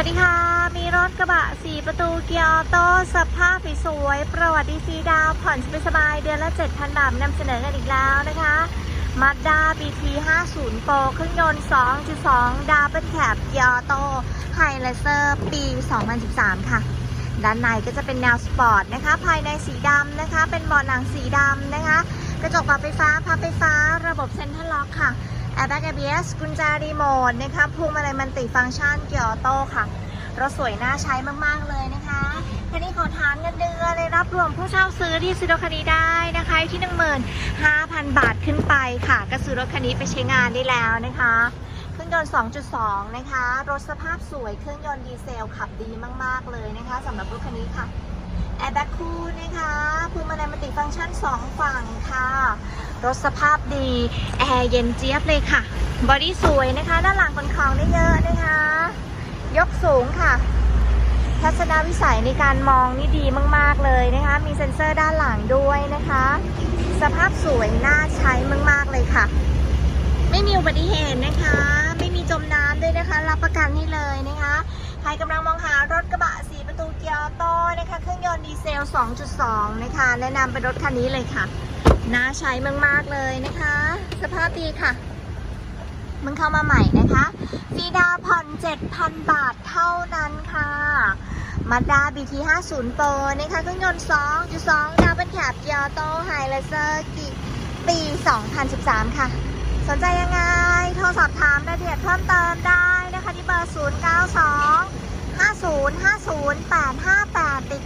วัสดีค่ะ มีรถกระบะ 4 ประตูเกียร์ออโต้สภาพสวยประวัติดีซีดาว ผ่อนสบายเดือนละ 7,000 บาทนำเสนอกันอีกแล้วนะคะ Mazda BT 50 Pro เครื่องยนต์ 2.2 ดาวเป็นแคบเกียร์ออโต้ไฮไลเซอร์ปี 2013 ค่ะ ด้านในก็จะเป็นแนวสปอร์ตนะคะ ภายในสีดำนะคะ เป็นเบาะหนังสีดำนะคะ กระจกปรับไฟฟ้าพับไฟฟ้า ระบบเซ็นทรัลล็อกค่ะ แอร์แบ็ก ABS กุญแจรีโมทนะคะพวงมาลัยมันติฟังก์ชันเกียร์ออโต้ค่ะรถสวยน่าใช้มากๆเลยนะคะคันนี้ขอทานเงินเดือนเลยรับรวมผู้เช่าซื้อที่ซื้อรถคันนี้ได้นะคะอยู่ที่15,000บาทขึ้นไปค่ะ ก็ซื้อรถคันนี้ไปใช้งานได้แล้วนะคะเครื่องยนต์ 2.2 นะคะ รถสภาพสวย เครื่องยนต์ดีเซลขับดีมาก ๆ เลยนะคะสำหรับรถคันนี้ค่ะ แอร์แบ็กคู่นะคะพวงมาลัยมันติฟังก์ชัน 2 ฝั่ง รถสภาพดี แอร์เย็นเจี๊ยบเลยค่ะ บอดี้สวยนะคะด้านหลังขนของได้เยอะนะคะ ยกสูงค่ะ ทัศนวิสัยในการมองนี่ดีมาก ๆ เลยนะคะ มีเซ็นเซอร์ด้านหลังด้วยนะคะ สภาพสวยน่าใช้มาก ๆ เลยค่ะ ไม่มีอุบัติเหตุนะคะ ไม่มีจมน้ำด้วยนะคะ รับประกันให้เลยนะคะใครกำลังมองหารถกระบะสีประตูเกียร์ออโต้นะคะ เครื่องยนต์ดีเซล 2.2 นะคะ แนะนำเป็นรถคันนี้เลยค่ะ น่าใช้มาก ๆ เลยนะคะ สภาพดีค่ะมึงเข้ามาใหม่นะคะฟีดาวน์ผ่อน7,000 บาทเท่านั้นค่ะมาด้า BT 50 Pro นะคะเครื่องยนต์ 2.2 ดาวเป็นแคบเกียร์อโต้ไฮไลเซอร์กีปี 2013 ค่ะ สนใจยังไง โทรสอบถามรายละเอียดเพิ่มเติมได้นะคะ ที่เบอร์ 092 5050 858 ติดต่อแอมค่ะ